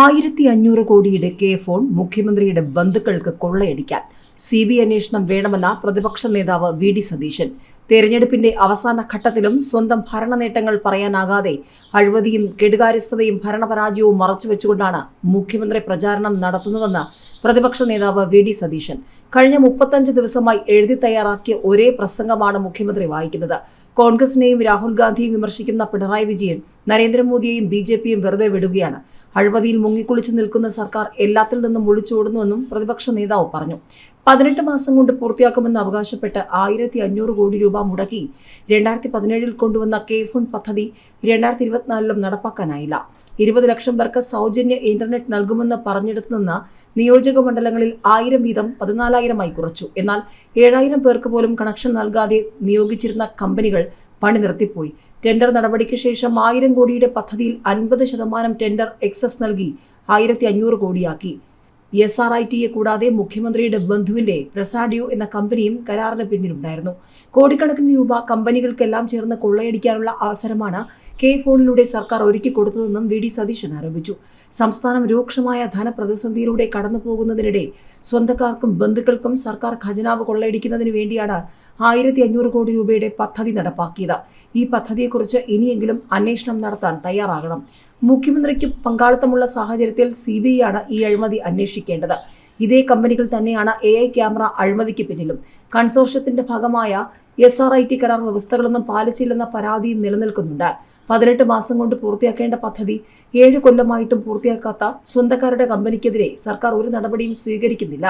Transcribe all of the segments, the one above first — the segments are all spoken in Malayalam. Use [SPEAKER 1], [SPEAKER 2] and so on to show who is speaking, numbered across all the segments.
[SPEAKER 1] ആയിരത്തി അഞ്ഞൂറ് കോടിയുടെ കെ ഫോൺ മുഖ്യമന്ത്രിയുടെ ബന്ധുക്കൾക്ക് കൊള്ളയടിക്കാൻ സി ബി അന്വേഷണം വേണമെന്ന പ്രതിപക്ഷ നേതാവ് വി ഡി സതീശൻ. തെരഞ്ഞെടുപ്പിന്റെ അവസാന ഘട്ടത്തിലും സ്വന്തം ഭരണ നേട്ടങ്ങൾ പറയാനാകാതെ അഴിമതിയും കെടുകാര്യസ്ഥതയും ഭരണപരാജയവും മറച്ചുവെച്ചുകൊണ്ടാണ് മുഖ്യമന്ത്രി പ്രചാരണം നടത്തുന്നതെന്ന് പ്രതിപക്ഷ നേതാവ് വി ഡി സതീശൻ. കഴിഞ്ഞ മുപ്പത്തഞ്ച് ദിവസമായി എഴുതി തയ്യാറാക്കിയ ഒരേ പ്രസംഗമാണ് മുഖ്യമന്ത്രി വായിക്കുന്നത്. കോൺഗ്രസിനെയും രാഹുൽ ഗാന്ധിയും വിമർശിക്കുന്ന പിണറായി വിജയൻ നരേന്ദ്രമോദിയെയും ബി ജെ പിയും വെറുതെ വിടുകയാണ്. അഴിമതിയിൽ മുങ്ങിക്കുളിച്ച് നിൽക്കുന്ന സർക്കാർ എല്ലാത്തിൽ നിന്നും ഒളിച്ചോടുന്നുവെന്നും പ്രതിപക്ഷ നേതാവ് പറഞ്ഞു. പതിനെട്ട് മാസം കൊണ്ട് പൂർത്തിയാക്കുമെന്ന് അവകാശപ്പെട്ട് ആയിരത്തി അഞ്ഞൂറ് കോടി രൂപ മുടക്കി രണ്ടായിരത്തി പതിനേഴിൽ കൊണ്ടുവന്ന കെ ഫോൺ പദ്ധതി രണ്ടായിരത്തി ഇരുപത്തിനാലിലും നടപ്പാക്കാനായില്ല. ഇരുപത് ലക്ഷം പേർക്ക് സൗജന്യ ഇന്റർനെറ്റ് നൽകുമെന്ന് പറഞ്ഞിടത്തു നിന്ന് നിയോജക മണ്ഡലങ്ങളിൽ ആയിരം വീതം പതിനാലായിരമായി കുറച്ചു. എന്നാൽ ഏഴായിരം പേർക്ക് പോലും കണക്ഷൻ നൽകാതെ നിയോഗിച്ചിരുന്ന കമ്പനികൾ പണി നിർത്തിപ്പോയി. ടെൻഡർ നടപടിക്ക് ശേഷം ആയിരം കോടിയുടെ പദ്ധതിയിൽ അൻപത് ശതമാനം ടെൻഡർ എക്സസ് നൽകി ആയിരത്തി അഞ്ഞൂറ് കോടിയാക്കി. എസ് ആർ ഐ ടിയെ കൂടാതെ മുഖ്യമന്ത്രിയുടെ ബന്ധുവിന്റെ പ്രസാഡിയോ എന്ന കമ്പനിയും കരാറിന് പിന്നിലുണ്ടായിരുന്നു. കോടിക്കണക്കിന് രൂപ കമ്പനികൾക്കെല്ലാം ചേർന്ന് കൊള്ളയടിക്കാനുള്ള അവസരമാണ് കെ ഫോണിലൂടെ സർക്കാർ ഒരുക്കി കൊടുത്തതെന്നും വി ഡി സതീശൻ ആരോപിച്ചു. സംസ്ഥാനം രൂക്ഷമായ ധനപ്രതിസന്ധിയിലൂടെ കടന്നു പോകുന്നതിനിടെ സ്വന്തക്കാർക്കും ബന്ധുക്കൾക്കും സർക്കാർ ഖജനാവ് കൊള്ളയടിക്കുന്നതിന് വേണ്ടിയാണ് ആയിരത്തി അഞ്ഞൂറ് കോടി രൂപയുടെ പദ്ധതി നടപ്പാക്കിയത്. ഈ പദ്ധതിയെക്കുറിച്ച് ഇനിയെങ്കിലും അന്വേഷണം നടത്താൻ തയ്യാറാകണം. മുഖ്യമന്ത്രിക്ക് പങ്കാളിത്തമുള്ള സാഹചര്യത്തിൽ സി ബി ഐ ആണ് ഈ അഴിമതി അന്വേഷിക്കേണ്ടത്. ഇതേ കമ്പനികൾ തന്നെയാണ് എ ഐ ക്യാമറ അഴിമതിക്ക് പിന്നിലും. കൺസോർഷ്യത്തിന്റെ ഭാഗമായ എസ് ആർ ഐ ടി കരാർ വ്യവസ്ഥകളൊന്നും പാലിച്ചില്ലെന്ന പരാതിയും നിലനിൽക്കുന്നുണ്ട്. പതിനെട്ട് മാസം കൊണ്ട് പൂർത്തിയാക്കേണ്ട പദ്ധതി ഏഴ് കൊല്ലമായിട്ടും പൂർത്തിയാക്കാത്ത സ്വന്തക്കാരുടെ കമ്പനിക്കെതിരെ സർക്കാർ ഒരു നടപടിയും സ്വീകരിക്കുന്നില്ല.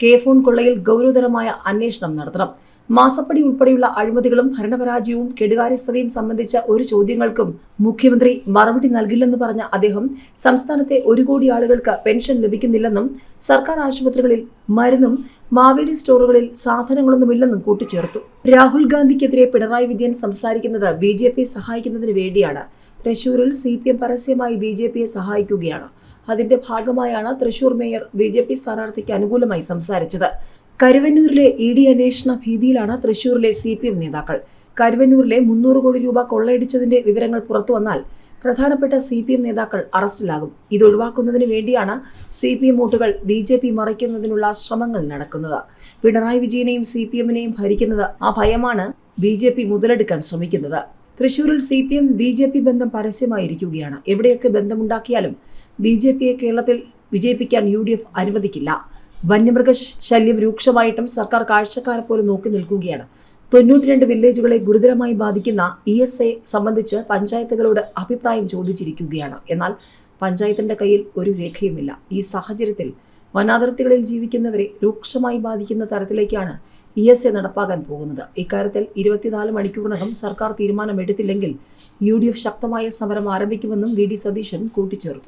[SPEAKER 1] കെ ഫോൺ കൊള്ളയിൽ ഗൗരവതരമായ അന്വേഷണം നടത്തണം. മാസപ്പടി ഉൾപ്പെടെയുള്ള അഴിമതികളും ഭരണപരാജയവും കെടുകാര്യസ്ഥതയും സംബന്ധിച്ച ഒരു ചോദ്യങ്ങൾക്കും മുഖ്യമന്ത്രി മറുപടി നൽകില്ലെന്ന് പറഞ്ഞ അദ്ദേഹം സംസ്ഥാനത്തെ ഒരു കോടി ആളുകൾക്ക് പെൻഷൻ ലഭിക്കുന്നില്ലെന്നും സർക്കാർ ആശുപത്രികളിൽ മരുന്നും മാവേലി സ്റ്റോറുകളിൽ സാധനങ്ങളൊന്നുമില്ലെന്നും കൂട്ടിച്ചേർത്തു. രാഹുൽ ഗാന്ധിക്കെതിരെ പിണറായി വിജയൻ സംസാരിക്കുന്നത് ബി ജെ സഹായിക്കുന്നതിന് വേണ്ടിയാണ്. തൃശൂരിൽ സി പി എം പരസ്യമായി ബി ജെ പിയെ സഹായിക്കുകയാണ്. അതിന്റെ ഭാഗമായാണ് Thrissur mayor B J P സ്ഥാനാർത്ഥിക്ക് അനുകൂലമായി സംസാരിച്ചത്. കരുവന്നൂരിലെ ഇ ഡി അന്വേഷണ ഭീതിയിലാണ് തൃശൂരിലെ സി പി എം നേതാക്കൾ. കരുവന്നൂരിലെ മുന്നൂറ് കോടി രൂപ കൊള്ളയടിച്ചതിന്റെ വിവരങ്ങൾ പുറത്തു വന്നാൽ പ്രധാനപ്പെട്ട സി പി എം നേതാക്കൾ അറസ്റ്റിലാകും. ഇത് ഒഴിവാക്കുന്നതിന് വേണ്ടിയാണ് സി പി എം വോട്ടുകൾ ബി ജെ പി മറയ്ക്കുന്നതിനുള്ള ശ്രമങ്ങൾ നടക്കുന്നത്. പിണറായി വിജയനെയും സി പി എമ്മിനെയും ഭരിക്കുന്നത് ആ ഭയമാണ് ബി ജെ പി മുതലെടുക്കാൻ ശ്രമിക്കുന്നത്. തൃശൂരിൽ C P M B J P ബന്ധം പരസ്യമായിരിക്കുകയാണ്. എവിടെയൊക്കെ ബന്ധമുണ്ടാക്കിയാലും ബി ജെ പിയെ കേരളത്തിൽ വിജയിപ്പിക്കാൻ യു ഡി എഫ് അനുവദിക്കില്ല. വന്യമൃഗ ശല്യം രൂക്ഷമായിട്ടും സർക്കാർ കാഴ്ചക്കാരെ പോലെ നോക്കി നിൽക്കുകയാണ്. തൊണ്ണൂറ്റിരണ്ട് വില്ലേജുകളെ ഗുരുതരമായി ബാധിക്കുന്ന ഇ എസ് എ സംബന്ധിച്ച് പഞ്ചായത്തുകളോട് അഭിപ്രായം ചോദിച്ചിരിക്കുകയാണ്. എന്നാൽ പഞ്ചായത്തിന്റെ കയ്യിൽ ഒരു രേഖയുമില്ല. ഈ സാഹചര്യത്തിൽ വനാതിർത്തികളിൽ ജീവിക്കുന്നവരെ രൂക്ഷമായി ബാധിക്കുന്ന തരത്തിലേക്കാണ് ഇ എസ് എ നടപ്പാക്കാൻ പോകുന്നത്. ഇക്കാര്യത്തിൽ ഇരുപത്തിനാല് മണിക്കൂറിനകം സർക്കാർ തീരുമാനമെടുത്തില്ലെങ്കിൽ യു ഡി എഫ് ശക്തമായ സമരം ആരംഭിക്കുമെന്നും വി ഡി സതീശൻ കൂട്ടിച്ചേർത്തു.